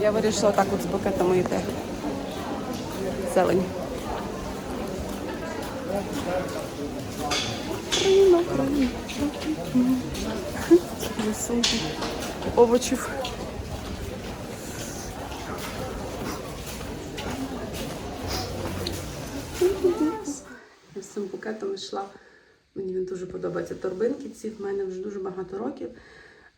Я вирішила так от з букетами йти. Зелень. Україна, Україна. Рисунки овочів. Я з цим букетом йшла. Мені він дуже подобається. Торбинки ці в мене вже дуже багато років.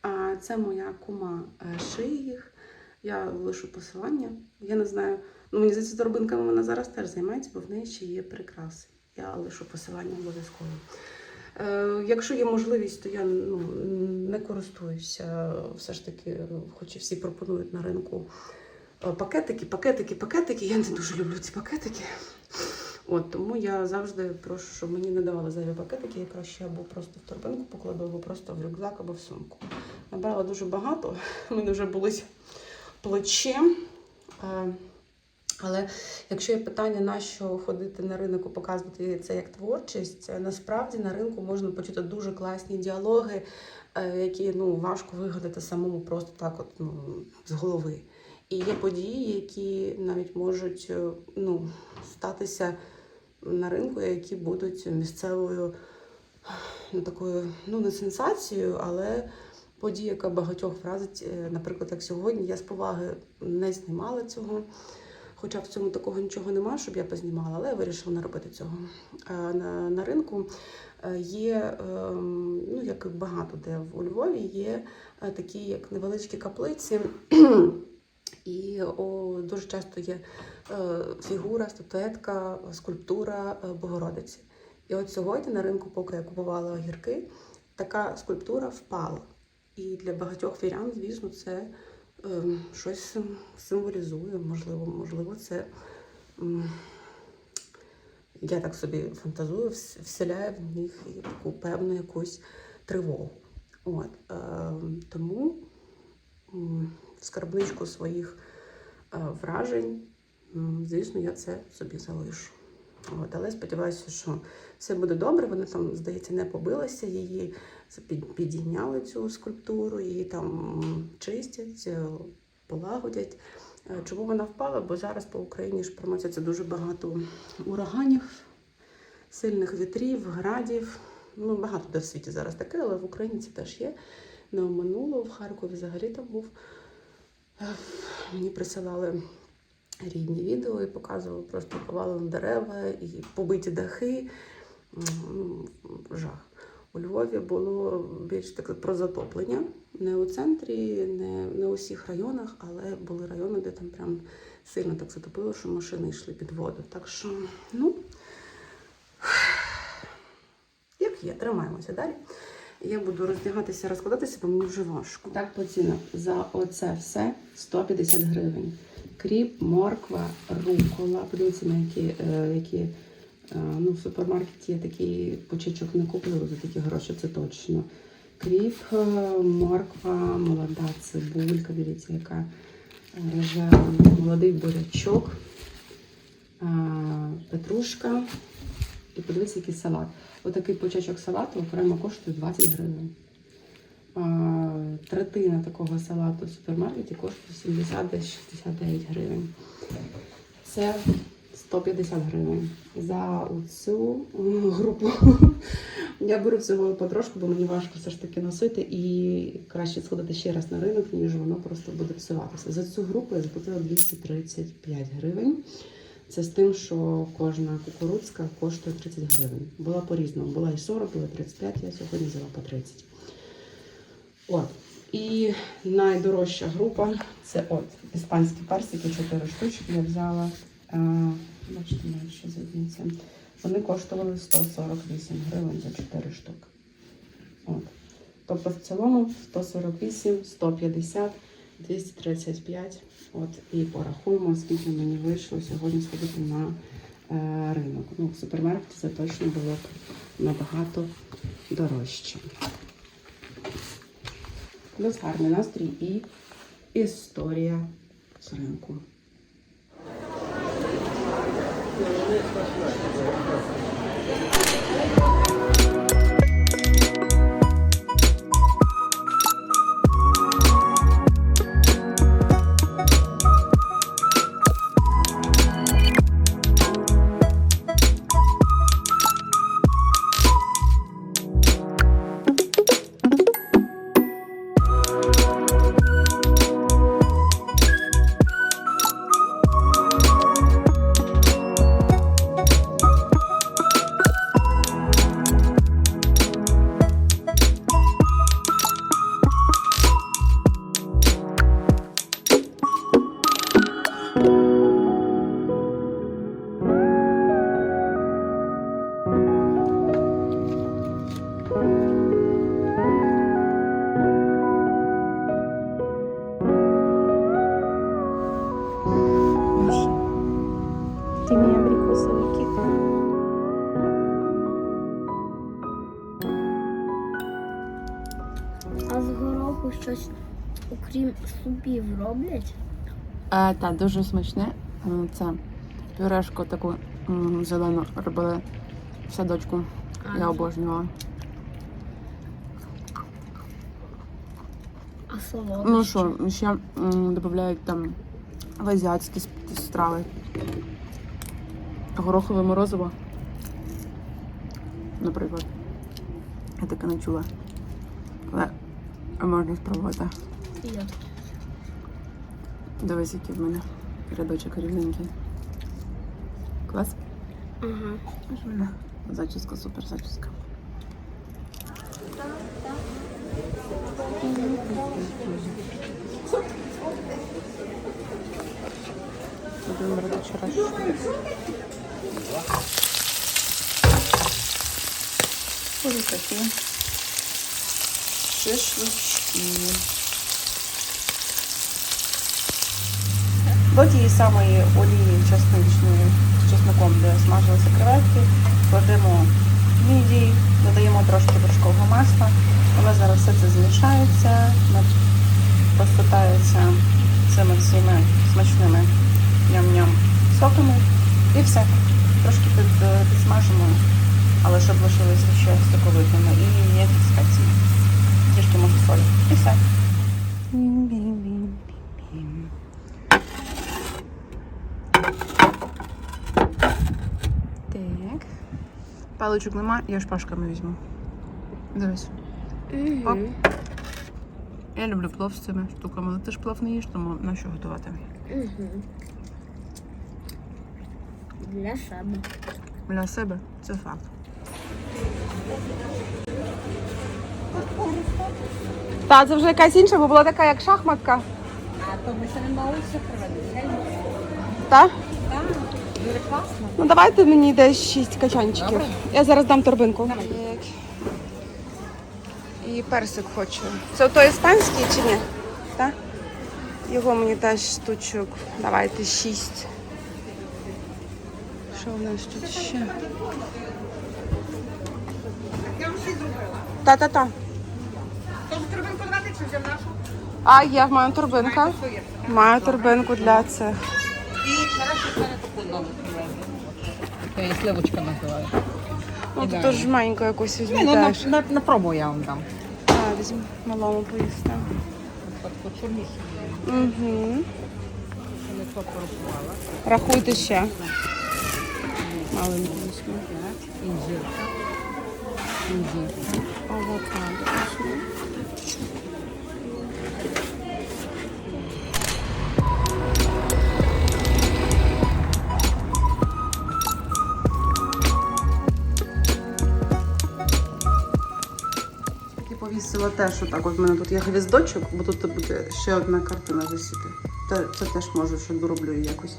А це моя кума е, шиє їх. Я лишу посилання. Я не знаю. Ну, мені здається, торбинками вона зараз теж займається, бо в неї ще є прикраси. Я лишу посилання обов'язково. Е, якщо є можливість, то я ну, не користуюся. Все ж таки, хоч і всі пропонують на ринку е, пакетики, пакетики, пакетики. Я не дуже люблю ці пакетики. От тому я завжди прошу, щоб мені не давали зайві пакетики, я краще або просто в торбинку покладу, або просто в рюкзак, або в сумку. Набрала дуже багато, в мене вже болить плече. Але якщо є питання, на що ходити на ринок і показувати це як творчість, е, насправді на ринку можна почути дуже класні діалоги, е, які ну важко вигадати самому просто так, от ну з голови. І є події, які навіть можуть е, ну, статися на ринку, які будуть місцевою ну, такою, ну не сенсацією, але подія, яка багатьох вразить. Е, Наприклад, як сьогодні, я з поваги не знімала цього. Хоча в цьому такого нічого немає, щоб я познімала, але я вирішила не робити цього. Е, На, на ринку е, є, ем, ну як і багато де у Львові, є такі як невеличкі каплиці. І о, дуже часто є фігура, статуетка, скульптура Богородиці. І от сьогодні на ринку, поки я купувала огірки, така скульптура впала. І для багатьох вірян, звісно, це е, щось символізує. Можливо, можливо, це м, я так собі фантазую, вселяє в них таку певну якусь тривогу. От, е, тому м, в скарбничку своїх е, вражень, м, звісно, я це собі залишу. От, але сподіваюся, що все буде добре. Вона там, здається, не побилася. Її підійняли цю скульптуру, її там чистять, е, полагодять. Е, Чому вона впала? Бо зараз по Україні ж проносяться дуже багато ураганів, сильних вітрів, градів. Ну, багато де в світі зараз таке, але в Україні це теж є. Не оминуло. В Харкові взагалі там був. Мені присилали рідні відео і показували просто повалені дерева і побиті дахи. Жах. У Львові було більш таке про затоплення. Не у центрі, не, не у всіх районах, але були райони, де там прям сильно так затопило, що машини йшли під воду. Так що, ну, як є, тримаємося далі. Я буду роздягатися, розкладатися, бо мені вже важко. Так, по цінах. За оце все 150 гривень. Кріп, морква, рукола. Подивіться, на які, е, які е, ну, в супермаркеті я такий почечок не купила за такі гроші, це точно. Кріп, е, морква, молода цибулька, дивіться, яка е, зелена, молодий бурячок, петрушка. І подивіться, який салат. Отакий почечок салату окремо коштує 20 гривень. Третина такого салату в супермаркеті коштує 70-69 гривень. Це 150 гривень. За цю групу я беру всього потрошку, бо мені важко все ж таки носити і краще сходити ще раз на ринок, ніж воно просто буде псуватися. За цю групу я заплатила 235 гривень. Це з тим, що кожна кукурудзка коштує 30 гривень. Була по-різному. Була і 40, була і 35, я сьогодні взяла по 30. От. І найдорожча група це от іспанські персики, 4 штучки я взяла. Е, бачите, ще задніться. Вони коштували 148 гривень за 4 штуки. От. Тобто в цілому 148, 150, 235. От і порахуємо, скільки мені вийшло сьогодні сходити на е, ринок. Ну, в супермаркеті це точно було б набагато дорожче. Плюс гарний настрій і історія з ринку. А з щось, окрім супів, роблять? Е, та дуже смачне. Е, Це пюрешку таку зелену робили в садочку. Я обожнювала. А солодощі? Ну що, ще додають там в азіатські страви. Горохове морозиво. Наприклад. Я таке не чула. Але можна спробувати. Я. Дивись, який в мене рядочок рівненький. Клас. Ага. Зачіска, супер зачіска. Будемо робити вчорашню. Ось такі шашлички. До тієї самої олії чесничної з чесником, де смажилися креветки, кладемо мідії, додаємо трошки вершкового масла. Воно зараз все це змішається, розпитається цими всіми смачними ням-ням соками. І все. Трошки е, підсмажимо, але щоб лишилися ще соковитими. І ніякі спеції. Трішки може солі. І все. Так. Паличок нема, я шпажками візьму. Дивись. Оп. Я люблю плов з цими штуками, але ти ж плов не їш, тому на що готувати? Угу. Для себе. Для себе це факт. Та, це вже якась інша, бо була така, як шахматка. А то ми ще не навчилися проводити. Так? Так, дуже класно. Ну давайте мені десь шість качанчиків. Добре. Я зараз дам торбинку. Давай. І персик хочу. Це той іспанський чи ні? Так? Його мені теж штучок. Давайте шість. Що в нас тут ще? Ще. Та-та-та. А, є в мене торбинка. Маю торбинку для цих. І сливочка називаю. Ну, тут ж маленьку якусь візьму ну на, теж. на, на пробу я вам дам. А, візьму малому поїсти. Угу. Рахуйте ще. Маленьку візьму. Інжирка. Інжирка. Авокадо повісила теж отак. От в мене тут є гвіздочок, бо тут буде ще одна картина висіти. Те- Це теж можу, ще дороблю якось.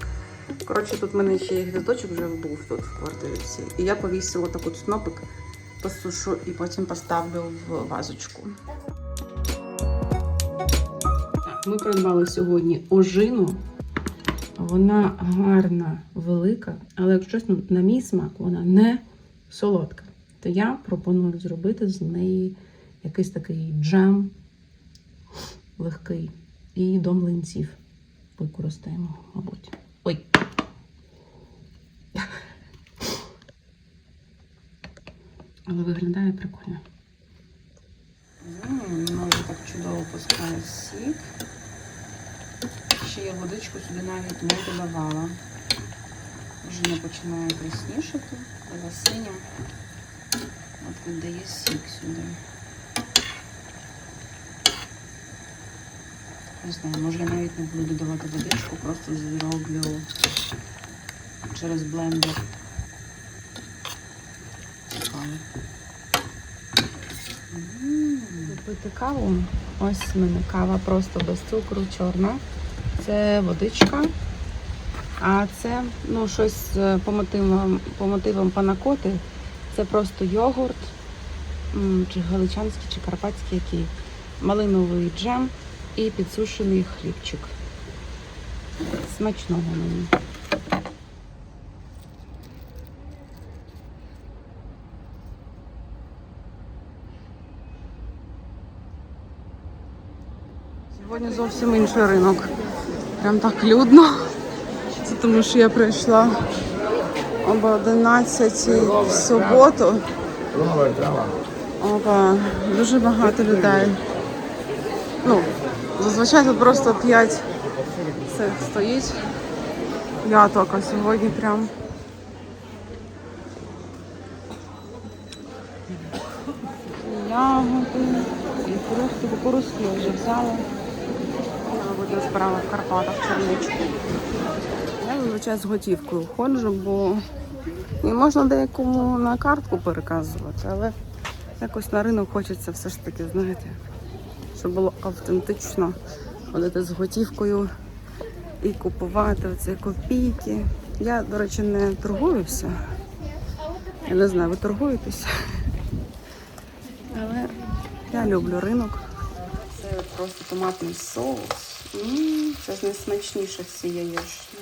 Коротше, тут в мене ще є гвіздочок вже був тут в квартирі. І я повісила так от снопик, посушу і потім поставлю в вазочку. Так, ми придбали сьогодні ожину. Вона гарна, велика, але якщо чесно, на мій смак вона не солодка. То я пропоную зробити з неї якийсь такий джем легкий. І до млинців використаємо, мабуть. Ой. Але виглядає прикольно. Воно так чудово пускає сік. Ще я водичку сюди навіть не додавала. Вже не починає краснішати, але синім. От віддає сік сюди. Не знаю, може я навіть не буду додавати водичку, просто зроблю через блендер. Купити каву. Ось в мене кава просто без цукру, чорна. Це водичка. А це ну, щось е, по мотивам, по мотивам панакоти. Це просто йогурт, чи галичанський, чи карпатський, який малиновий джем і підсушений хлібчик. Смачного мені. Сьогодні зовсім інший ринок. Прям так людно. Це тому що я прийшла об 11 в суботу. Опа, дуже багато людей. Ну, зазвичай тут просто 5 цих стоїть. Яток, а сьогодні прям. Ягоди, і фрукти, кукурузки вже взяла. Я, збирала в Карпатах черничку. Я зазвичай з готівкою ходжу, бо не можна деякому на картку переказувати, але якось на ринок хочеться все ж таки, знаєте, щоб було автентично ходити з готівкою і купувати оці копійки. Я, до речі, не торгуюся. Я не знаю, ви торгуєтеся? Але я люблю ринок. Це просто томатний соус. Це ж найсмачніше всі яєчні.